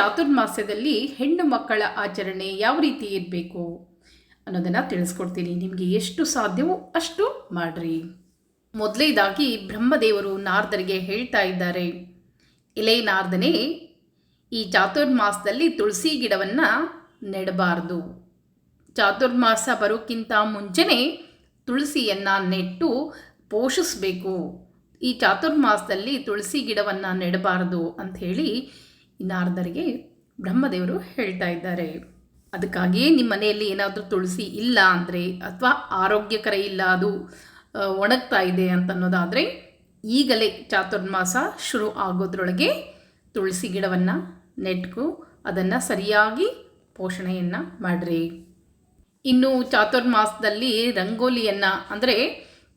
ಚಾತುರ್ಮಾಸ್ಯದಲ್ಲಿ ಹೆಣ್ಣು ಮಕ್ಕಳ ಆಚರಣೆ ಯಾವ ರೀತಿ ಇರಬೇಕು ಅನ್ನೋದನ್ನು ತಿಳಿಸ್ಕೊಡ್ತೀನಿ. ನಿಮಗೆ ಎಷ್ಟು ಸಾಧ್ಯವೋ ಅಷ್ಟು ಮಾಡ್ರಿ. ಮೊದಲೇದಾಗಿ ಬ್ರಹ್ಮದೇವರು ನಾರದರಿಗೆ ಹೇಳ್ತಾ ಇದ್ದಾರೆ. ಎಲೆ ನಾರ್ದನೇ, ಈ ಚಾತುರ್ಮಾಸದಲ್ಲಿ ತುಳಸಿ ಗಿಡವನ್ನು ನೆಡಬಾರ್ದು. ಚಾತುರ್ಮಾಸ ಬರೋಕ್ಕಿಂತ ಮುಂಚೆನೇ ತುಳಸಿಯನ್ನು ನೆಟ್ಟು ಪೋಷಿಸಬೇಕು. ಈ ಚಾತುರ್ಮಾಸದಲ್ಲಿ ತುಳಸಿ ಗಿಡವನ್ನು ನೆಡಬಾರ್ದು ಅಂಥೇಳಿ ನಾರದರಿಗೆ ಬ್ರಹ್ಮದೇವರು ಹೇಳ್ತಾ ಇದ್ದಾರೆ. ಅದಕ್ಕಾಗಿಯೇ ನಿಮ್ಮ ಮನೆಯಲ್ಲಿ ಏನಾದರೂ ತುಳಸಿ ಇಲ್ಲ ಅಂದರೆ ಅಥವಾ ಆರೋಗ್ಯಕರ ಇಲ್ಲ, ಅದು ಒಣಗ್ತಾ ಇದೆ ಅಂತ ಅನ್ನೋದಾದರೆ ಈಗಲೇ ಚಾತುರ್ಮಾಸ ಶುರು ಆಗೋದ್ರೊಳಗೆ ತುಳಸಿ ಗಿಡವನ್ನು ನೆಟ್ಕು ಅದನ್ನು ಸರಿಯಾಗಿ ಪೋಷಣೆಯನ್ನು ಮಾಡಿರಿ. ಇನ್ನು ಚಾತುರ್ಮಾಸದಲ್ಲಿ ರಂಗೋಲಿಯನ್ನು ಅಂದರೆ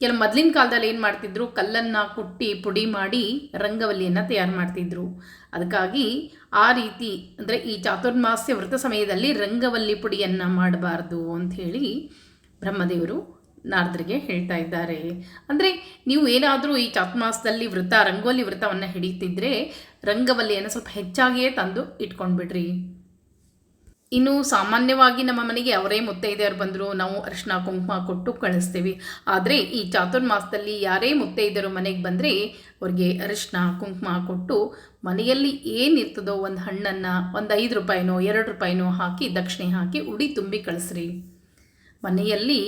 ಕೆಲ ಮೊದಲಿನ ಕಾಲದಲ್ಲಿ ಏನು ಮಾಡ್ತಿದ್ರು? ಕಲ್ಲನ್ನು ಕುಟ್ಟಿ ಪುಡಿ ಮಾಡಿ ರಂಗವಲ್ಲಿಯನ್ನು ತಯಾರು ಮಾಡ್ತಿದ್ರು. ಅದಕ್ಕಾಗಿ ಆ ರೀತಿ ಅಂದರೆ ಈ ಚಾತುರ್ಮಾಸ್ಯ ವ್ರತ ಸಮಯದಲ್ಲಿ ರಂಗವಲ್ಲಿ ಪುಡಿಯನ್ನು ಮಾಡಬಾರ್ದು ಹೇಳಿ ಬ್ರಹ್ಮದೇವರು ನಾರದರಿಗೆ ಹೇಳ್ತಾ ಇದ್ದಾರೆ. ಅಂದರೆ ನೀವು ಏನಾದರೂ ಈ ಚಾತುರ್ಮಾಸದಲ್ಲಿ ವೃತ ರಂಗೋಲಿ ವ್ರತವನ್ನು ಹಿಡಿತಿದ್ರೆ ರಂಗವಲ್ಲಿಯನ್ನು ಸ್ವಲ್ಪ ಹೆಚ್ಚಾಗಿಯೇ ತಂದು ಇಟ್ಕೊಂಡ್ಬಿಡ್ರಿ. ಇನ್ನು ಸಾಮಾನ್ಯವಾಗಿ ನಮ್ಮ ಮನೆಗೆ ಅವರೇ ಮುತ್ತೈದೆಯರು ಬಂದರು, ನಾವು ಅರಿಶಿನ ಕುಂಕುಮ ಕೊಟ್ಟು ಕಳಿಸ್ತೀವಿ. ಆದರೆ ಈ ಚಾತುರ್ಮಾಸದಲ್ಲಿ ಯಾರೇ ಮುತ್ತೈದೆಯರು ಮನೆಗೆ ಬಂದರೆ ಅವ್ರಿಗೆ ಅರಿಶಿನ ಕುಂಕುಮ ಕೊಟ್ಟು ಮನೆಯಲ್ಲಿ ಏನಿರ್ತದೋ ಒಂದು ಹಣ್ಣನ್ನು, ಒಂದು ಐದು ರೂಪಾಯಿನೋ, ಎರಡು ರೂಪಾಯಿನೋ ಹಾಕಿ, ದಕ್ಷಿಣೆ ಹಾಕಿ, ಉಡಿ ತುಂಬಿ ಕಳಿಸ್ರಿ. ಮನೆಯಲ್ಲಿ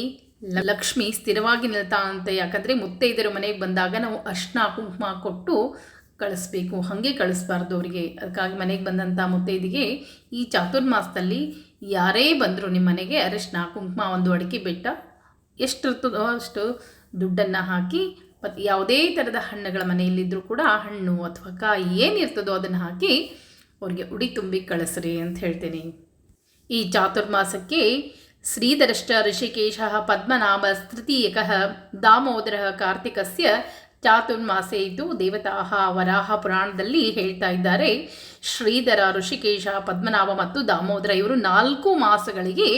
ಲಕ್ಷ್ಮಿ ಸ್ಥಿರವಾಗಿ ನಿಲ್ತಾ ಅಂತ ಯಾಕಂದರೆ ಮುತ್ತೈದೆಯರು ಮನೆಗೆ ಬಂದಾಗ ನಾವು ಅರ್ಶಿನ ಕುಂಕುಮ ಕೊಟ್ಟು ಕಳಿಸ್ಬೇಕು, ಹಾಗೆ ಕಳಿಸ್ಬಾರ್ದು ಅವರಿಗೆ. ಅದಕ್ಕಾಗಿ ಮನೆಗೆ ಬಂದಂಥ ಮುತ್ತೈದಿಗೆ ಈ ಚಾತುರ್ಮಾಸದಲ್ಲಿ ಯಾರೇ ಬಂದರೂ ನಿಮ್ಮ ಮನೆಗೆ ಅರಿಶಿನ, ಕುಂಕುಮ, ಒಂದು ಅಡಿಕೆ ಬೆಟ್ಟ ಎಷ್ಟಿರ್ತದೋ ಅಷ್ಟು ದುಡ್ಡನ್ನು ಹಾಕಿ ಮತ್ತು ಯಾವುದೇ ಥರದ ಹಣ್ಣುಗಳ ಮನೆಯಲ್ಲಿದ್ದರೂ ಕೂಡ ಹಣ್ಣು ಅಥವಾ ಕಾಯಿ ಏನಿರ್ತದೋ ಅದನ್ನು ಹಾಕಿ ಅವ್ರಿಗೆ ಉಡಿ ತುಂಬಿ ಕಳಿಸ್ರಿ ಅಂತ ಹೇಳ್ತೀನಿ. ಈ ಚಾತುರ್ಮಾಸಕ್ಕೆ ಶ್ರೀಧರಶ್ಚ ಋಷಿಕೇಶ ಪದ್ಮನಾಭ ತೃತೀಯಕ ದಾಮೋದರ ಕಾರ್ತಿಕಸ್ಯ ಚಾತುರ್ಮಾಸೆ ಇದ್ದು ದೇವತಾಹ ವರಾಹ ಪುರಾಣದಲ್ಲಿ ಹೇಳ್ತಾ ಇದ್ದಾರೆ. ಶ್ರೀಧರ, ಋಷಿಕೇಶ, ಪದ್ಮನಾಭ ಮತ್ತು ದಾಮೋದರ ಇವರು ನಾಲ್ಕು ಮಾಸಗಳಿಗೆ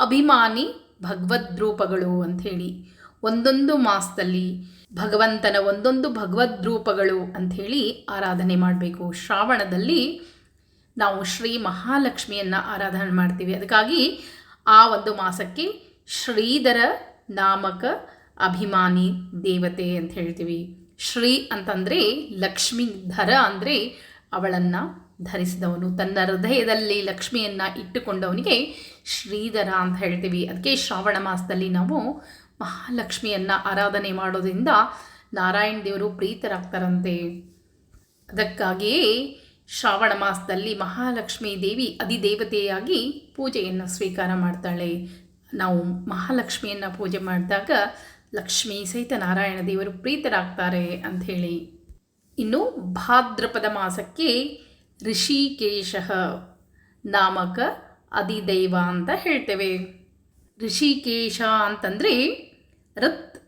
ಅಭಿಮಾನಿ ಭಗವದ್ರೂಪಗಳು ಅಂಥೇಳಿ ಒಂದೊಂದು ಮಾಸದಲ್ಲಿ ಭಗವಂತನ ಒಂದೊಂದು ಭಗವದ್ರೂಪಗಳು ಅಂಥೇಳಿ ಆರಾಧನೆ ಮಾಡಬೇಕು. ಶ್ರಾವಣದಲ್ಲಿ ನಾವು ಶ್ರೀ ಮಹಾಲಕ್ಷ್ಮಿಯನ್ನು ಆರಾಧನೆ ಮಾಡ್ತೀವಿ. ಅದಕ್ಕಾಗಿ ಆ ಒಂದು ಮಾಸಕ್ಕೆ ಶ್ರೀಧರ ನಾಮಕ ಅಭಿಮಾನಿ, ದೇವತೆ ಅಂತ ಹೇಳ್ತೀವಿ. ಶ್ರೀ ಅಂತಂದರೆ ಲಕ್ಷ್ಮಿ, ಧರ ಅಂದರೆ ಅವಳನ್ನು ಧರಿಸಿದವನು. ತನ್ನ ಹೃದಯದಲ್ಲಿ ಲಕ್ಷ್ಮಿಯನ್ನು ಇಟ್ಟುಕೊಂಡವನಿಗೆ ಶ್ರೀಧರ ಅಂತ ಹೇಳ್ತೀವಿ. ಅದಕ್ಕೆ ಶ್ರಾವಣ ಮಾಸದಲ್ಲಿ ನಾವು ಮಹಾಲಕ್ಷ್ಮಿಯನ್ನು ಆರಾಧನೆ ಮಾಡೋದ್ರಿಂದ ನಾರಾಯಣ ದೇವರು ಪ್ರೀತರಾಗ್ತಾರಂತೆ. ಅದಕ್ಕಾಗಿಯೇ ಶ್ರಾವಣ ಮಾಸದಲ್ಲಿ ಮಹಾಲಕ್ಷ್ಮೀ ದೇವಿ ಅಧಿದೇವತೆಯಾಗಿ ಪೂಜೆಯನ್ನು ಸ್ವೀಕಾರ ಮಾಡ್ತಾಳೆ. ನಾವು ಮಹಾಲಕ್ಷ್ಮಿಯನ್ನು ಪೂಜೆ ಮಾಡಿದಾಗ ಲಕ್ಷ್ಮೀ ಸಹಿತ ನಾರಾಯಣ ದೇವರು ಪ್ರೀತರಾಗ್ತಾರೆ ಅಂಥೇಳಿ ಇನ್ನು ಭಾದ್ರಪದ ಮಾಸಕ್ಕೆ ಋಷಿಕೇಶ ನಾಮಕ ಅಧಿದೈವ ಅಂತ ಹೇಳ್ತೇವೆ. ಋಷಿಕೇಶ ಅಂತಂದರೆ ಋತ್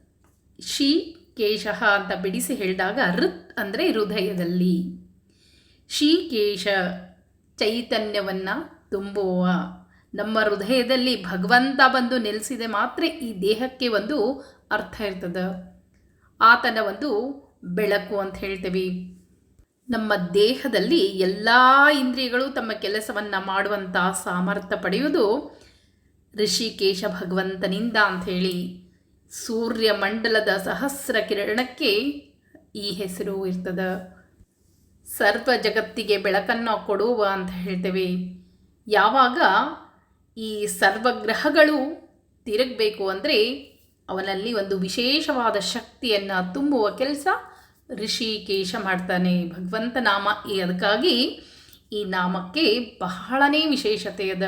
ಶಿ ಕೇಶ ಅಂತ ಬಿಡಿಸಿ ಹೇಳಿದಾಗ ಋತ್ ಅಂದರೆ ಹೃದಯದಲ್ಲಿ. ಶೀಕೇಶ ಚೈತನ್ಯವನ್ನು ತುಂಬುವ. ನಮ್ಮ ಹೃದಯದಲ್ಲಿ ಭಗವಂತ ಬಂದು ನೆಲೆಸಿದೆ ಮಾತ್ರ ಈ ದೇಹಕ್ಕೆ ಒಂದು ಅರ್ಥ ಇರ್ತದೆ? ಆತನ ಒಂದು ಬೆಳಕು ಅಂತ ಹೇಳ್ತೀವಿ. ನಮ್ಮ ದೇಹದಲ್ಲಿ ಎಲ್ಲ ಇಂದ್ರಿಯಗಳು ತಮ್ಮ ಕೆಲಸವನ್ನು ಮಾಡುವಂಥ ಸಾಮರ್ಥ್ಯ ಪಡೆಯುವುದು ಋಷಿಕೇಶ ಭಗವಂತನಿಂದ ಅಂಥೇಳಿ ಸೂರ್ಯಮಂಡಲದ ಸಹಸ್ರ ಕಿರಣಕ್ಕೆ ಈ ಹೆಸರು ಇರ್ತದೆ. ಸರ್ವ ಜಗತ್ತಿಗೆ ಬೆಳಕನ್ನು ಕೊಡುವ ಅಂತ ಹೇಳ್ತೇವೆ. ಯಾವಾಗ ಈ ಸರ್ವಗ್ರಹಗಳು ತಿರುಗಬೇಕು ಅಂದರೆ ಅವನಲ್ಲಿ ಒಂದು ವಿಶೇಷವಾದ ಶಕ್ತಿಯನ್ನು ತುಂಬುವ ಕೆಲಸ ಋಷಿಕೇಶ ಮಾಡ್ತಾನೆ. ಭಗವಂತ ನಾಮ ಈ ಅದಕ್ಕಾಗಿ ಈ ನಾಮಕ್ಕೆ ಬಹಳನೇ ವಿಶೇಷತೆ ಅದ.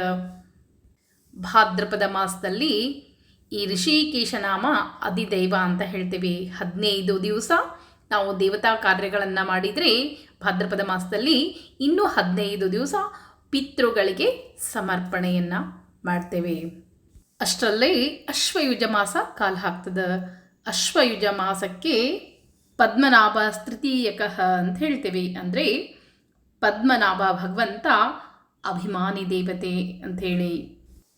ಭಾದ್ರಪದ ಮಾಸದಲ್ಲಿ ಈ ಋಷಿಕೇಶ ನಾಮ ಅಧಿದೈವ ಅಂತ ಹೇಳ್ತೀವಿ. ಹದಿನೈದು ದಿವಸ ನಾವು ದೇವತಾ ಕಾರ್ಯಗಳನ್ನು ಮಾಡಿದರೆ ಭಾದ್ರಪದ ಮಾಸದಲ್ಲಿ ಇನ್ನೂ ಹದಿನೈದು ದಿವಸ ಪಿತೃಗಳಿಗೆ ಸಮರ್ಪಣೆಯನ್ನು ಮಾಡ್ತೇವೆ. ಅಷ್ಟರಲ್ಲೇ ಅಶ್ವಯುಜ ಮಾಸ ಕಾಲ ಹಾಕ್ತದೆ. ಅಶ್ವಯುಜ ಮಾಸಕ್ಕೆ ಪದ್ಮನಾಭ ತೃತೀಯಕ ಅಂತ ಹೇಳ್ತೇವೆ. ಅಂದರೆ ಪದ್ಮನಾಭ ಭಗವಂತ ಅಭಿಮಾನಿ ದೇವತೆ ಅಂಥೇಳಿ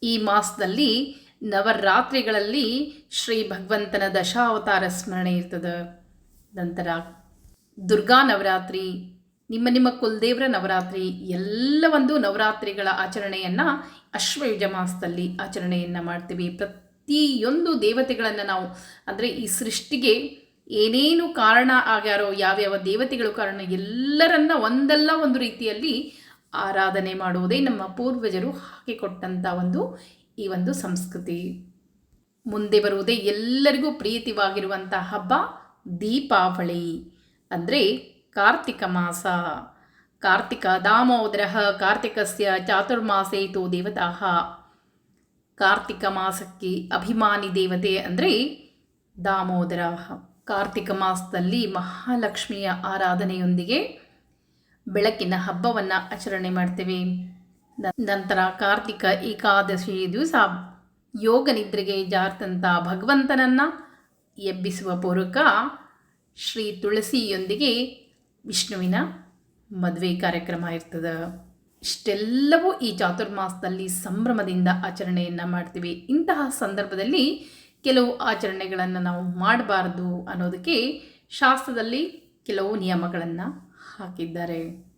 ಈ ಮಾಸದಲ್ಲಿ ನವರಾತ್ರಿಗಳಲ್ಲಿ ಶ್ರೀ ಭಗವಂತನ ದಶಾವತಾರ ಸ್ಮರಣೆ ಇರ್ತದೆ. ನಂತರ ದುರ್ಗಾ ನವರಾತ್ರಿ ನಿಮ್ಮ ನಿಮ್ಮ ಕುಲದೇವರ ನವರಾತ್ರಿ ಎಲ್ಲ ಒಂದು ನವರಾತ್ರಿಗಳ ಆಚರಣೆಯನ್ನು ಅಶ್ವಯುಜ ಮಾಸದಲ್ಲಿ ಆಚರಣೆಯನ್ನು ಮಾಡ್ತೀವಿ. ಪ್ರತಿಯೊಂದು ದೇವತೆಗಳನ್ನು ನಾವು ಅಂದರೆ ಈ ಸೃಷ್ಟಿಗೆ ಏನೇನು ಕಾರಣ ಆಗ್ಯಾರೋ, ಯಾವ್ಯಾವ ದೇವತೆಗಳು ಕಾರಣ, ಎಲ್ಲರನ್ನ ಒಂದಲ್ಲ ಒಂದು ರೀತಿಯಲ್ಲಿ ಆರಾಧನೆ ಮಾಡುವುದೇ ನಮ್ಮ ಪೂರ್ವಜರು ಹಾಕಿಕೊಟ್ಟಂಥ ಒಂದು ಈ ಒಂದು ಸಂಸ್ಕೃತಿ. ಮುಂದೆ ಬರುವುದೇ ಎಲ್ಲರಿಗೂ ಪ್ರೀತಿವಾಗಿರುವಂಥ ಹಬ್ಬ ದೀಪಾವಳಿ. ಅಂದರೆ ಕಾರ್ತಿಕ ಮಾಸ ಕಾರ್ತಿಕ ದಾಮೋದರ ಕಾರ್ತಿಕಸ್ಯ ಚಾತುರ್ಮಾಸೇತು ದೇವತಾಹ ಕಾರ್ತಿಕ ಮಾಸಕ್ಕೆ ಅಭಿಮಾನಿ ದೇವತೆ ಅಂದರೆ ದಾಮೋದರ ಕಾರ್ತಿಕ ಮಾಸದಲ್ಲಿ ಮಹಾಲಕ್ಷ್ಮಿಯ ಆರಾಧನೆಯೊಂದಿಗೆ ಬೆಳಕಿನ ಹಬ್ಬವನ್ನು ಆಚರಣೆ ಮಾಡ್ತೇವೆ. ನಂತರ ಕಾರ್ತಿಕ ಏಕಾದಶಿ ದಿವಸ ಯೋಗ ನಿದ್ರೆಗೆ ಜಾರ್ತಂಥ ಭಗವಂತನನ್ನು ಎಬ್ಬಿಸುವ ಪೂರ್ವಕ ಶ್ರೀ ತುಳಸಿಯೊಂದಿಗೆ ವಿಷ್ಣುವಿನ ಮದುವೆ ಕಾರ್ಯಕ್ರಮ ಇರ್ತದೆ. ಇಷ್ಟೆಲ್ಲವೂ ಈ ಚಾತುರ್ಮಾಸದಲ್ಲಿ ಸಂಭ್ರಮದಿಂದ ಆಚರಣೆಯನ್ನು ಮಾಡ್ತೀವಿ. ಇಂತಹ ಸಂದರ್ಭದಲ್ಲಿ ಕೆಲವು ಆಚರಣೆಗಳನ್ನು ನಾವು ಮಾಡಬಾರ್ದು ಅನ್ನೋದಕ್ಕೆ ಶಾಸ್ತ್ರದಲ್ಲಿ ಕೆಲವು ನಿಯಮಗಳನ್ನು ಹಾಕಿದ್ದಾರೆ.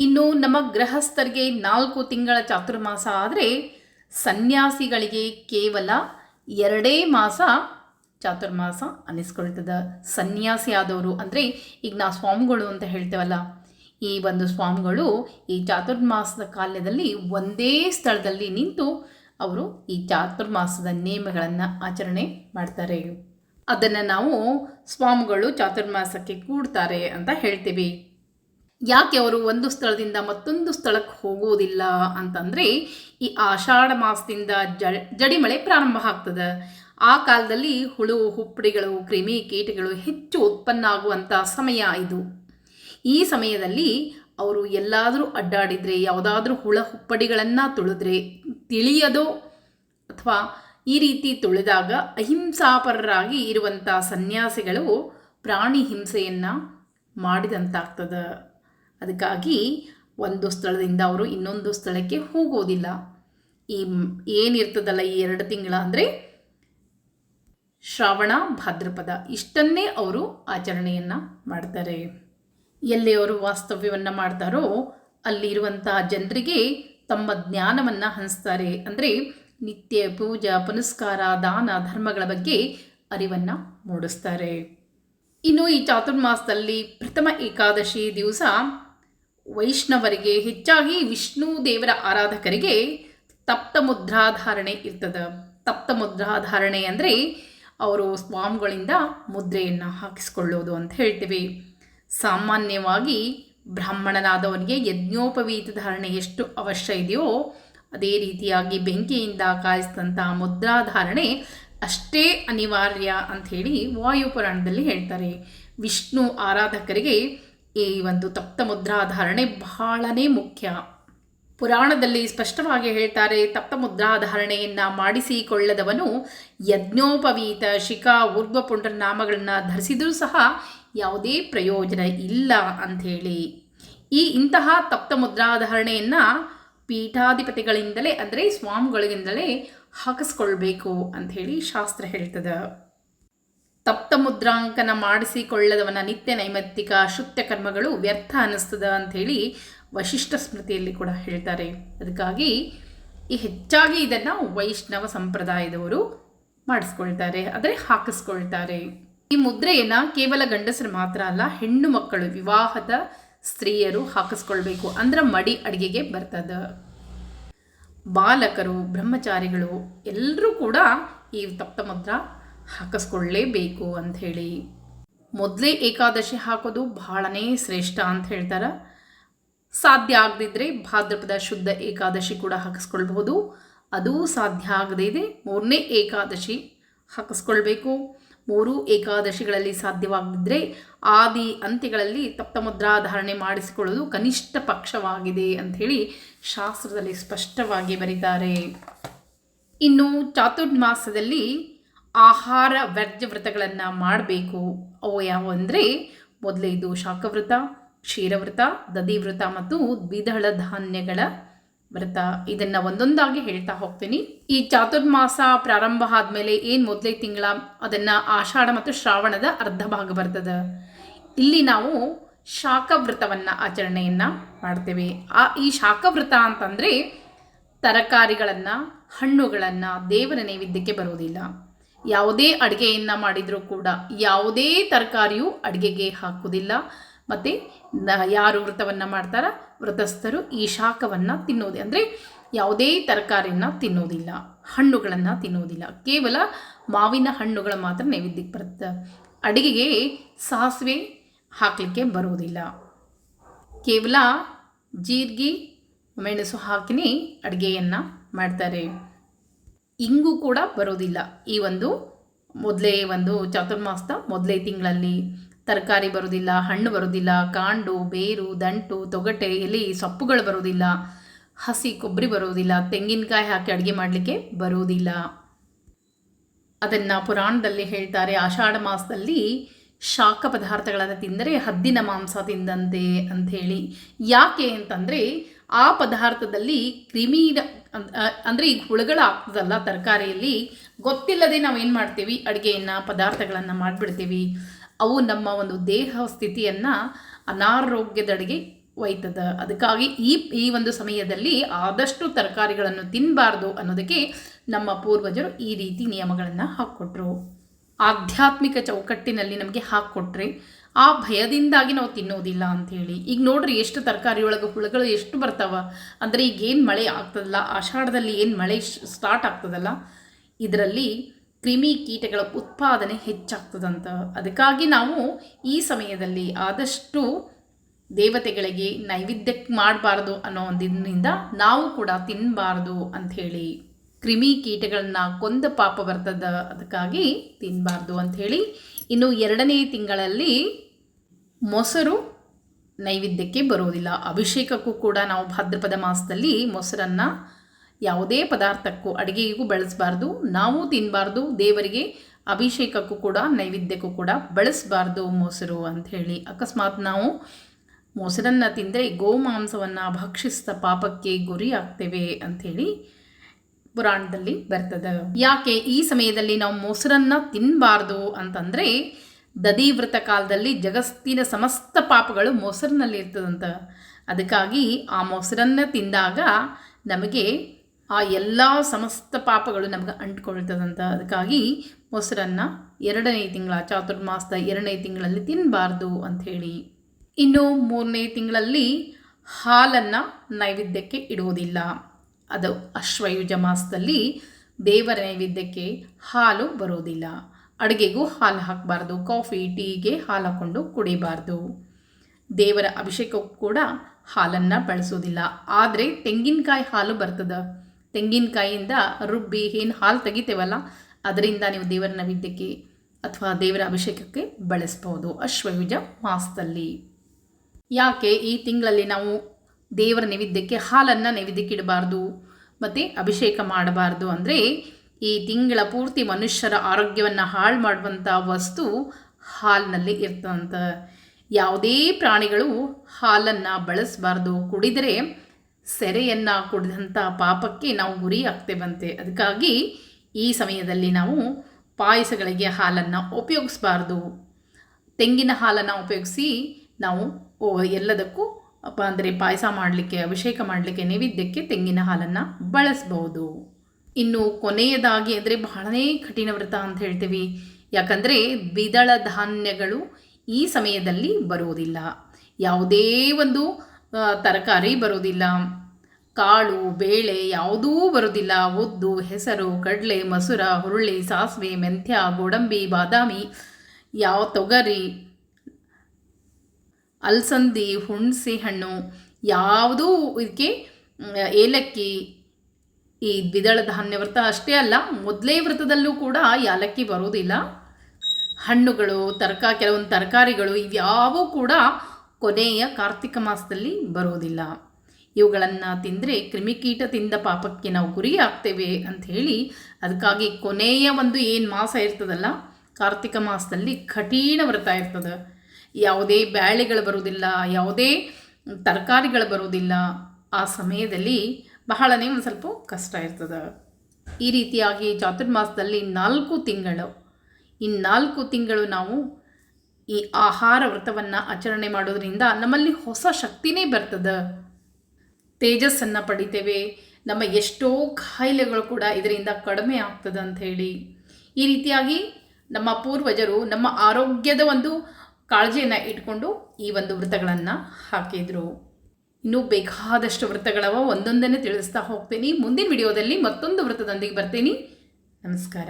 ಇನ್ನು ನಮ್ಮ ಗೃಹಸ್ಥರಿಗೆ ನಾಲ್ಕು ತಿಂಗಳ ಚಾತುರ್ಮಾಸ ಆದರೆ ಸನ್ಯಾಸಿಗಳಿಗೆ ಕೇವಲ ಎರಡೇ ಮಾಸ ಚಾತುರ್ಮಾಸ ಅನ್ನಿಸ್ಕೊಳ್ತದೆ ಸನ್ಯಾಸಿ ಆದವರು ಅಂದರೆ ಈಗ ನಾವು ಸ್ವಾಮಿಗಳು ಅಂತ ಹೇಳ್ತೇವಲ್ಲ, ಈ ಒಂದು ಸ್ವಾಮಿಗಳು ಈ ಚಾತುರ್ಮಾಸದ ಕಾಲದಲ್ಲಿ ಒಂದೇ ಸ್ಥಳದಲ್ಲಿ ನಿಂತು ಅವರು ಈ ಚಾತುರ್ಮಾಸದ ನಿಯಮಗಳನ್ನು ಆಚರಣೆ ಮಾಡ್ತಾರೆ. ಅದನ್ನು ನಾವು ಸ್ವಾಮಿಗಳು ಚಾತುರ್ಮಾಸಕ್ಕೆ ಕೂಡ್ತಾರೆ ಅಂತ ಹೇಳ್ತೀವಿ. ಯಾಕೆ ಅವರು ಒಂದು ಸ್ಥಳದಿಂದ ಮತ್ತೊಂದು ಸ್ಥಳಕ್ಕೆ ಹೋಗುವುದಿಲ್ಲ ಅಂತಂದರೆ ಈ ಆಷಾಢ ಮಾಸದಿಂದ ಜಡಿಮಳೆ ಪ್ರಾರಂಭ ಆಗ್ತದೆ. ಆ ಕಾಲದಲ್ಲಿ ಹುಳು, ಹುಪ್ಪಡಿಗಳು, ಕ್ರಿಮಿ ಕೀಟಗಳು ಹೆಚ್ಚು ಉತ್ಪನ್ನ ಆಗುವಂಥ ಸಮಯ ಇದು. ಈ ಸಮಯದಲ್ಲಿ ಅವರು ಎಲ್ಲಾದರೂ ಅಡ್ಡಾಡಿದರೆ, ಯಾವುದಾದ್ರೂ ಹುಳ, ಹುಪ್ಪಡಿಗಳನ್ನು ತುಳಿದ್ರೆ, ತಿಳಿಯದೋ ಅಥವಾ ಈ ರೀತಿ ತುಳಿದಾಗ ಅಹಿಂಸಾಪರರಾಗಿ ಇರುವಂಥ ಸನ್ಯಾಸಿಗಳು ಪ್ರಾಣಿ ಹಿಂಸೆಯನ್ನು ಮಾಡಿದಂತಾಗ್ತದೆ. ಅದಕ್ಕಾಗಿ ಒಂದು ಸ್ಥಳದಿಂದ ಅವರು ಇನ್ನೊಂದು ಸ್ಥಳಕ್ಕೆ ಹೋಗೋದಿಲ್ಲ. ಈ ಏನಿರ್ತದಲ್ಲ ಈ ಎರಡು ತಿಂಗಳ ಅಂದರೆ ಶ್ರಾವಣ ಭಾದ್ರಪದ ಇಷ್ಟನ್ನೇ ಅವರು ಆಚರಣೆಯನ್ನು ಮಾಡ್ತಾರೆ. ಎಲ್ಲಿ ಅವರು ವಾಸ್ತವ್ಯವನ್ನು ಮಾಡ್ತಾರೋ ಅಲ್ಲಿರುವಂತಹ ಜನರಿಗೆ ತಮ್ಮ ಜ್ಞಾನವನ್ನು ಹಂಚ್ತಾರೆ. ಅಂದರೆ ನಿತ್ಯ ಪೂಜಾ, ಪುನಸ್ಕಾರ, ದಾನ, ಧರ್ಮಗಳ ಬಗ್ಗೆ ಅರಿವನ್ನು ಮೂಡಿಸ್ತಾರೆ. ಇನ್ನು ಈ ಚಾತುರ್ಮಾಸದಲ್ಲಿ ಪ್ರಥಮ ಏಕಾದಶಿ ದಿವಸ ವೈಷ್ಣವರಿಗೆ, ಹೆಚ್ಚಾಗಿ ವಿಷ್ಣು ದೇವರ ಆರಾಧಕರಿಗೆ ತಪ್ತ ಮುದ್ರಾಧಾರಣೆ ಇರ್ತದೆ. ತಪ್ತ ಮುದ್ರಾಧಾರಣೆ ಅಂದರೆ ಅವರು ಸ್ವಾಮಿಗಳಿಂದ ಮುದ್ರೆಯನ್ನು ಹಾಕಿಸ್ಕೊಳ್ಳೋದು ಅಂತ ಹೇಳ್ತೀವಿ. ಸಾಮಾನ್ಯವಾಗಿ ಬ್ರಾಹ್ಮಣನಾದವನಿಗೆ ಯಜ್ಞೋಪವೀತ ಧಾರಣೆ ಎಷ್ಟು ಅವಶ್ಯ ಇದೆಯೋ ಅದೇ ರೀತಿಯಾಗಿ ಬೆಂಕಿಯಿಂದ ಕಾಯಿಸಿದಂಥ ಮುದ್ರಾಧಾರಣೆ ಅಷ್ಟೇ ಅನಿವಾರ್ಯ ಅಂಥೇಳಿ ವಾಯುಪುರಾಣದಲ್ಲಿ ಹೇಳ್ತಾರೆ. ವಿಷ್ಣು ಆರಾಧಕರಿಗೆ ಈ ಒಂದು ತಪ್ತ ಮುದ್ರಾಧಾರಣೆ ಬಹಳನೇ ಮುಖ್ಯ. ಪುರಾಣದಲ್ಲಿ ಸ್ಪಷ್ಟವಾಗಿ ಹೇಳ್ತಾರೆ ತಪ್ತ ಮುದ್ರಾಧಾರಣೆಯನ್ನು ಮಾಡಿಸಿಕೊಳ್ಳದವನು ಯಜ್ಞೋಪವೀತ, ಶಿಖಾ ಊರ್ಧ್ವಪುಂಡ್ರ ನಾಮಗಳನ್ನು ಧರಿಸಿದರೂ ಸಹ ಯಾವುದೇ ಪ್ರಯೋಜನ ಇಲ್ಲ ಅಂಥೇಳಿ. ಈ ಇಂತಹ ತಪ್ತ ಮುದ್ರಾಧಾರಣೆಯನ್ನು ಪೀಠಾಧಿಪತಿಗಳಿಂದಲೇ ಅಂದರೆ ಸ್ವಾಮಿಗಳಿಂದಲೇ ಹಾಕಿಸ್ಕೊಳ್ಬೇಕು ಅಂಥೇಳಿ ಶಾಸ್ತ್ರ ಹೇಳ್ತದೆ. ತಪ್ತ ಮುದ್ರಾಂಕನ ಮಾಡಿಸಿಕೊಳ್ಳದವನ ನಿತ್ಯ ನೈಮತ್ತಿಕ ಶುತ್ಯ ಕರ್ಮಗಳು ವ್ಯರ್ಥ ಅನ್ನಿಸ್ತದ ಅಂಥೇಳಿ ವಶಿಷ್ಠ ಸ್ಮೃತಿಯಲ್ಲಿ ಕೂಡ ಹೇಳ್ತಾರೆ. ಅದಕ್ಕಾಗಿ ಈ ಹೆಚ್ಚಾಗಿ ಇದನ್ನು ವೈಷ್ಣವ ಸಂಪ್ರದಾಯದವರು ಮಾಡಿಸ್ಕೊಳ್ತಾರೆ ಅಂದರೆ ಹಾಕಿಸ್ಕೊಳ್ತಾರೆ. ಈ ಮುದ್ರೆಯನ್ನು ಕೇವಲ ಗಂಡಸರು ಮಾತ್ರ ಅಲ್ಲ, ಹೆಣ್ಣು ಮಕ್ಕಳು, ವಿವಾಹದ ಸ್ತ್ರೀಯರು ಹಾಕಿಸ್ಕೊಳ್ಬೇಕು. ಅಂದ್ರೆ ಮಡಿ ಅಡಿಗೆಗೆ ಬರ್ತದ. ಬಾಲಕರು, ಬ್ರಹ್ಮಚಾರಿಗಳು ಎಲ್ಲರೂ ಕೂಡ ಈ ತಪ್ತಮುದ್ರ ಹಾಕಿಸ್ಕೊಳ್ಳೇಬೇಕು ಅಂಥೇಳಿ. ಮೊದಲೇ ಏಕಾದಶಿ ಹಾಕೋದು ಬಹಳನೇ ಶ್ರೇಷ್ಠ ಅಂತ ಹೇಳ್ತಾರೆ. ಸಾಧ್ಯ ಆಗದಿದ್ದರೆ ಭಾದ್ರಪದ ಶುದ್ಧ ಏಕಾದಶಿ ಕೂಡ ಹಾಕಿಸ್ಕೊಳ್ಬಹುದು. ಅದು ಸಾಧ್ಯ ಆಗದೇ ಇದೆ. ಮೂರನೇ ಏಕಾದಶಿ ಹಾಕಿಸ್ಕೊಳ್ಬೇಕು. ಮೂರು ಏಕಾದಶಿಗಳಲ್ಲಿ ಸಾಧ್ಯವಾಗದಿದ್ದರೆ ಆದಿ ಅಂತ್ಯಗಳಲ್ಲಿ ತಪ್ತಮುದ್ರಾಧಾರಣೆ ಮಾಡಿಸಿಕೊಳ್ಳೋದು ಕನಿಷ್ಠ ಪಕ್ಷವಾಗಿದೆ ಅಂಥೇಳಿ ಶಾಸ್ತ್ರದಲ್ಲಿ ಸ್ಪಷ್ಟವಾಗಿ ಬರೀತಾರೆ. ಇನ್ನು ಚಾತುರ್ಮಾಸದಲ್ಲಿ ಆಹಾರ ವ್ಯರ್ಜ ವ್ರತಗಳನ್ನು ಮಾಡಬೇಕು. ಅವು ಯಾವುವು ಅಂದರೆ ಮೊದಲೇದು ಶಾಖವ್ರತ ಕ್ಷೀರವ್ರತ ದಧಿವ್ರತ ಮತ್ತು ದ್ವಿದಳ ಧಾನ್ಯಗಳ ವ್ರತ. ಇದನ್ನು ಒಂದೊಂದಾಗಿ ಹೇಳ್ತಾ ಹೋಗ್ತೀನಿ. ಈ ಚಾತುರ್ಮಾಸ ಪ್ರಾರಂಭ ಆದಮೇಲೆ ಏನು ಮೊದಲೇ ತಿಂಗಳ? ಅದನ್ನು ಆಷಾಢ ಮತ್ತು ಶ್ರಾವಣದ ಅರ್ಧ ಭಾಗ ಬರ್ತದೆ. ಇಲ್ಲಿ ನಾವು ಶಾಖವ್ರತವನ್ನು ಆಚರಣೆಯನ್ನು ಮಾಡ್ತೇವೆ. ಆ ಈ ಶಾಖವ್ರತ ಅಂತಂದರೆ ತರಕಾರಿಗಳನ್ನು, ಹಣ್ಣುಗಳನ್ನು ದೇವರ ನೈವೇದ್ಯಕ್ಕೆ ಬರುವುದಿಲ್ಲ. ಯಾವುದೇ ಅಡುಗೆಯನ್ನು ಮಾಡಿದರೂ ಕೂಡ ಯಾವುದೇ ತರಕಾರಿಯೂ ಅಡುಗೆಗೆ ಹಾಕುವುದಿಲ್ಲ. ಮತ್ತು ಯಾರು ವ್ರತವನ್ನು ಮಾಡ್ತಾರ? ವ್ರತಸ್ಥರು ಈ ಶಾಖವನ್ನು ತಿನ್ನೋದೇ. ಅಂದರೆ ಯಾವುದೇ ತರಕಾರಿಯನ್ನು ತಿನ್ನೋದಿಲ್ಲ, ಹಣ್ಣುಗಳನ್ನು ತಿನ್ನೋದಿಲ್ಲ. ಕೇವಲ ಮಾವಿನ ಹಣ್ಣುಗಳು ಮಾತ್ರ ನೈವೇದ್ಯಕ್ಕೆ ಬರುತ್ತೆ. ಅಡುಗೆಗೆ ಸಾಸಿವೆ ಹಾಕಲಿಕ್ಕೆ ಬರುವುದಿಲ್ಲ ಕೇವಲ ಜೀರಿಗೆ, ಮೆಣಸು ಹಾಕಿನೇ ಅಡುಗೆಯನ್ನು ಮಾಡ್ತಾರೆ. ಇಂಗು ಕೂಡ ಬರೋದಿಲ್ಲ. ಈ ಒಂದು ಮೊದಲೇ ಒಂದು ಚಾತುರ್ಮಾಸದ ಮೊದಲೇ ತಿಂಗಳಲ್ಲಿ ತರಕಾರಿ ಬರೋದಿಲ್ಲ, ಹಣ್ಣು ಬರೋದಿಲ್ಲ, ಕಾಂಡು, ಬೇರು, ದಂಟು, ತೊಗಟೆ, ಎಲೆ, ಸೊಪ್ಪುಗಳು ಬರೋದಿಲ್ಲ, ಹಸಿ ಕೊಬ್ಬರಿ ಬರೋದಿಲ್ಲ, ತೆಂಗಿನಕಾಯಿ ಹಾಕಿ ಅಡುಗೆ ಮಾಡಲಿಕ್ಕೆ ಬರೋದಿಲ್ಲ. ಅದನ್ನು ಪುರಾಣದಲ್ಲಿ ಹೇಳ್ತಾರೆ, ಆಷಾಢ ಮಾಸದಲ್ಲಿ ಶಾಖ ಪದಾರ್ಥಗಳನ್ನು ತಿಂದರೆ ಹದ್ದಿನ ಮಾಂಸ ತಿಂದಂತೆ ಅಂಥೇಳಿ ಯಾಕೆ ಅಂತಂದರೆ, ಆ ಪದಾರ್ಥದಲ್ಲಿ ಕ್ರಿಮಿ ಅಂದರೆ ಈಗ ಹುಳುಗಳು ಆಗ್ತದಲ್ಲ ತರಕಾರಿಯಲ್ಲಿ, ಗೊತ್ತಿಲ್ಲದೆ ನಾವು ಏನು ಮಾಡ್ತೀವಿ? ಅಡುಗೆಯನ್ನು, ಪದಾರ್ಥಗಳನ್ನು ಮಾಡಿಬಿಡ್ತೀವಿ. ಅವು ನಮ್ಮ ಒಂದು ದೇಹ ಸ್ಥಿತಿಯನ್ನು ಅನಾರೋಗ್ಯದಡೆಗೆ ಒಯ್ತದ. ಅದಕ್ಕಾಗಿ ಈ ಈ ಒಂದು ಸಮಯದಲ್ಲಿ ಆದಷ್ಟು ತರಕಾರಿಗಳನ್ನು ತಿನ್ನಬಾರ್ದು ಅನ್ನೋದಕ್ಕೆ ನಮ್ಮ ಪೂರ್ವಜರು ಈ ರೀತಿ ನಿಯಮಗಳನ್ನು ಹಾಕ್ಕೊಟ್ರು. ಆಧ್ಯಾತ್ಮಿಕ ಚೌಕಟ್ಟಿನಲ್ಲಿ ನಮಗೆ ಹಾಕ್ಕೊಟ್ರೆ ಆ ಭಯದಿಂದಾಗಿ ನಾವು ತಿನ್ನೋದಿಲ್ಲ ಅಂಥೇಳಿ. ಈಗ ನೋಡ್ರಿ ಎಷ್ಟು ತರಕಾರಿ ಒಳಗೆ ಹುಳುಗಳು ಎಷ್ಟು ಬರ್ತಾವ. ಅಂದರೆ ಈಗೇನು ಮಳೆ ಆಗ್ತದಲ್ಲ, ಆಷಾಢದಲ್ಲಿ ಏನು ಮಳೆ ಸ್ಟಾರ್ಟ್ ಆಗ್ತದಲ್ಲ. ಇದರಲ್ಲಿ ಕ್ರಿಮಿ ಕೀಟಗಳ ಉತ್ಪಾದನೆ ಹೆಚ್ಚಾಗ್ತದಂತ. ಅದಕ್ಕಾಗಿ ನಾವು ಈ ಸಮಯದಲ್ಲಿ ಆದಷ್ಟು ದೇವತೆಗಳಿಗೆ ನೈವೇದ್ಯಕ್ಕೆ ಮಾಡಬಾರ್ದು ಅನ್ನೋ ಒಂದಿನಿಂದ ನಾವು ಕೂಡ ತಿನ್ನಬಾರ್ದು ಅಂಥೇಳಿ. ಕ್ರಿಮಿ ಕೀಟಗಳನ್ನ ಕೊಂದ ಪಾಪ ಬರ್ತದ ಅದಕ್ಕಾಗಿ ತಿನ್ನಬಾರ್ದು ಅಂಥೇಳಿ. ಇನ್ನು ಎರಡನೇ ತಿಂಗಳಲ್ಲಿ ಮೊಸರು ನೈವೇದ್ಯಕ್ಕೆ ಬರೋದಿಲ್ಲ ಅಭಿಷೇಕಕ್ಕೂ ಕೂಡ ನಾವು ಭಾದ್ರಪದ ಮಾಸದಲ್ಲಿ ಮೊಸರನ್ನು ಯಾವುದೇ ಪದಾರ್ಥಕ್ಕೂ ಅಡುಗೆಗೂ ಬಳಸಬಾರ್ದು, ನಾವು ತಿನ್ನಬಾರ್ದು ದೇವರಿಗೆ ಅಭಿಷೇಕಕ್ಕೂ ಕೂಡ, ನೈವೇದ್ಯಕ್ಕೂ ಕೂಡ ಬಳಸಬಾರ್ದು ಮೊಸರು ಅಂಥೇಳಿ ಅಕಸ್ಮಾತ್ ನಾವು ಮೊಸರನ್ನು ತಿಂದರೆ ಗೋಮಾಂಸವನ್ನು ಭಕ್ಷಿಸಿದ ಪಾಪಕ್ಕೆ ಗುರಿ ಆಗ್ತೇವೆ ಅಂಥೇಳಿ ಪುರಾಣದಲ್ಲಿ ಬರ್ತದೆ. ಯಾಕೆ ಈ ಸಮಯದಲ್ಲಿ ನಾವು ಮೊಸರನ್ನು ತಿನ್ನಬಾರ್ದು ಅಂತಂದರೆ ದದೀವ್ರತ ಕಾಲದಲ್ಲಿ ಜಗತ್ತಿನ ಸಮಸ್ತ ಪಾಪಗಳು ಮೊಸರಿನಲ್ಲಿ ಇರ್ತದಂತ ಅದಕ್ಕಾಗಿ ಆ ಮೊಸರನ್ನು ತಿಂದಾಗ ನಮಗೆ ಆ ಎಲ್ಲ ಸಮಸ್ತ ಪಾಪಗಳು ನಮಗೆ ಅಂಟ್ಕೊಳ್ತದಂತ ಅದಕ್ಕಾಗಿ ಮೊಸರನ್ನು ಎರಡನೇ ತಿಂಗಳ ಚಾತುರ್ಮಾಸದ ಎರಡನೇ ತಿಂಗಳಲ್ಲಿ ತಿನ್ನಬಾರ್ದು ಅಂಥೇಳಿ ಇನ್ನು ಮೂರನೇ ತಿಂಗಳಲ್ಲಿ ಹಾಲನ್ನು ನೈವೇದ್ಯಕ್ಕೆ ಇಡುವುದಿಲ್ಲ. ಅದು ಅಶ್ವಯುಜ ಮಾಸದಲ್ಲಿ ದೇವರ ನೈವೇದ್ಯಕ್ಕೆ ಹಾಲು ಬರೋದಿಲ್ಲ ಅಡುಗೆಗೂ ಹಾಲು ಹಾಕಬಾರ್ದು, ಕಾಫಿ, ಟೀಗೆ ಹಾಲು ಹಾಕ್ಕೊಂಡು ಕುಡಿಬಾರ್ದು. ದೇವರ ಅಭಿಷೇಕಕ್ಕೂ ಕೂಡ ಹಾಲನ್ನು ಬಳಸೋದಿಲ್ಲ ಆದರೆ ತೆಂಗಿನಕಾಯಿ ಹಾಲು ಬರ್ತದೆ? ತೆಂಗಿನಕಾಯಿಯಿಂದ ರುಬ್ಬಿ ಏನು ಹಾಲು ತೆಗಿತೇವಲ್ಲ, ಅದರಿಂದ ನೀವು ದೇವರ ನೈವೇದ್ಯಕ್ಕೆ ಅಥವಾ ದೇವರ ಅಭಿಷೇಕಕ್ಕೆ ಬಳಸ್ಬೋದು. ಅಶ್ವಯುಜ ಮಾಸದಲ್ಲಿ. ಯಾಕೆ ಈ ತಿಂಗಳಲ್ಲಿ ನಾವು ದೇವರ ನೈವೇದ್ಯಕ್ಕೆ ಹಾಲನ್ನು ನೈವೇದ್ಯಕ್ಕೆ ಇಡಬಾರ್ದು, ಮತ್ತು ಅಭಿಷೇಕ ಮಾಡಬಾರ್ದು ಅಂದರೆ ಈ ತಿಂಗಳ ಪೂರ್ತಿ ಮನುಷ್ಯರ ಆರೋಗ್ಯವನ್ನು ಹಾಳು ಮಾಡುವಂಥ ವಸ್ತು ಹಾಲಿನಲ್ಲಿ ಇರ್ತದಂತ. ಯಾವುದೇ ಪ್ರಾಣಿಗಳು ಹಾಲನ್ನು ಬಳಸಬಾರ್ದು. ಕುಡಿದರೆ ಸೆರೆಯನ್ನು ಕುಡಿದಂಥ ಪಾಪಕ್ಕೆ ನಾವು ಗುರಿ ಆಗ್ತೇವಂತೆ. ಅದಕ್ಕಾಗಿ ಈ ಸಮಯದಲ್ಲಿ ನಾವು ಪಾಯಸಗಳಿಗೆ ಹಾಲನ್ನು ಉಪಯೋಗಿಸ್ಬಾರ್ದು. ತೆಂಗಿನ ಹಾಲನ್ನು ಉಪಯೋಗಿಸಿ ನಾವು ಎಲ್ಲದಕ್ಕೂ ಅಂದರೆ ಪಾಯಸ ಮಾಡಲಿಕ್ಕೆ, ಅಭಿಷೇಕ ಮಾಡಲಿಕ್ಕೆ, ನೈವೇದ್ಯಕ್ಕೆ ತೆಂಗಿನ ಹಾಲನ್ನು ಬಳಸ್ಬೋದು. ಇನ್ನು ಕೊನೆಯದಾಗಿ ಅಂದರೆ ಬಹಳನೇ ಕಠಿಣ ವ್ರತ ಅಂತ ಹೇಳ್ತೀವಿ. ಯಾಕಂದರೆ ದ್ವಿದಳ ಧಾನ್ಯಗಳು ಈ ಸಮಯದಲ್ಲಿ ಬರುವುದಿಲ್ಲ. ಯಾವುದೇ ಒಂದು ತರಕಾರಿ ಬರೋದಿಲ್ಲ. ಕಾಳು, ಬೇಳೆ ಯಾವುದೂ ಬರೋದಿಲ್ಲ. ಉದ್ದು ಹೆಸರು, ಕಡಲೆ, ಮಸೂರ, ಹುರುಳಿ, ಸಾಸಿವೆ, ಮೆಂತ್ಯ, ಗೋಡಂಬಿ, ಬಾದಾಮಿ, ಯಾವ ತೊಗರಿ, ಅಲಸಂದಿ ಹುಣಸೆ ಹಣ್ಣು ಯಾವುದೂ ಇದಕ್ಕೆ ಏಲಕ್ಕಿ, ಈ ದ್ವಿದಳ ಧಾನ್ಯ ವ್ರತ ಅಷ್ಟೇ ಅಲ್ಲ, ಮೊದಲೇ ವ್ರತದಲ್ಲೂ ಕೂಡ ಯಾಲಕ್ಕಿ ಬರೋದಿಲ್ಲ ಹಣ್ಣುಗಳು ತರಕಾರಿ ಕೆಲವೊಂದು ತರಕಾರಿಗಳು ಇವ್ಯಾವೂ ಕೂಡ ಕೊನೆಯ ಕಾರ್ತಿಕ ಮಾಸದಲ್ಲಿ ಬರೋದಿಲ್ಲ ಇವುಗಳನ್ನು ತಿಂದರೆ ಕ್ರಿಮಿಕೀಟ ತಿಂದ ಪಾಪಕ್ಕೆ ನಾವು ಗುರಿ ಆಗ್ತೇವೆ ಹೇಳಿ ಅದಕ್ಕಾಗಿ ಕೊನೆಯ ಒಂದು ಏನು ಮಾಸ ಇರ್ತದಲ್ಲ, ಕಾರ್ತಿಕ ಮಾಸದಲ್ಲಿ ಕಠಿಣ ವ್ರತ ಇರ್ತದೆ. ಯಾವುದೇ ಬ್ಯಾಳೆಗಳು ಬರುವುದಿಲ್ಲ, ಯಾವುದೇ ತರಕಾರಿಗಳು ಬರುವುದಿಲ್ಲ, ಆ ಸಮಯದಲ್ಲಿ ಬಹಳನೇ ಒಂದು ಸ್ವಲ್ಪ ಕಷ್ಟ ಇರ್ತದೆ. ಈ ರೀತಿಯಾಗಿ ಚಾತುರ್ಮಾಸದಲ್ಲಿ ನಾಲ್ಕು ತಿಂಗಳು. ಈ ನಾಲ್ಕು ತಿಂಗಳು ನಾವು ಈ ಆಹಾರ ವ್ರತವನ್ನು ಆಚರಣೆ ಮಾಡೋದ್ರಿಂದ ನಮ್ಮಲ್ಲಿ ಹೊಸ ಶಕ್ತಿನೇ ಬರ್ತದೆ. ತೇಜಸ್ಸನ್ನು ಪಡಿತೇವೆ. ನಮ್ಮ ಎಷ್ಟೋ ಕಾಯಿಲೆಗಳು ಕೂಡ ಇದರಿಂದ ಕಡಿಮೆ ಆಗ್ತದೆ ಅಂತ ಹೇಳಿ. ಈ ರೀತಿಯಾಗಿ ನಮ್ಮ ಪೂರ್ವಜರು ನಮ್ಮ ಆರೋಗ್ಯದ ಒಂದು ಕಾಳಜಿಯನ್ನು ಇಟ್ಕೊಂಡು ಈ ಒಂದು ವ್ರತಗಳನ್ನು ಹಾಕಿದರು. ಇನ್ನೂ ಬೇಕಾದಷ್ಟು ವ್ರತಗಳವ ಒಂದೊಂದನ್ನೇ ತಿಳಿಸ್ತಾ ಹೋಗ್ತೀನಿ. ಮುಂದಿನ ವಿಡಿಯೋದಲ್ಲಿ ಮತ್ತೊಂದು ವ್ರತದೊಂದಿಗೆ ಬರ್ತೀನಿ. ನಮಸ್ಕಾರ.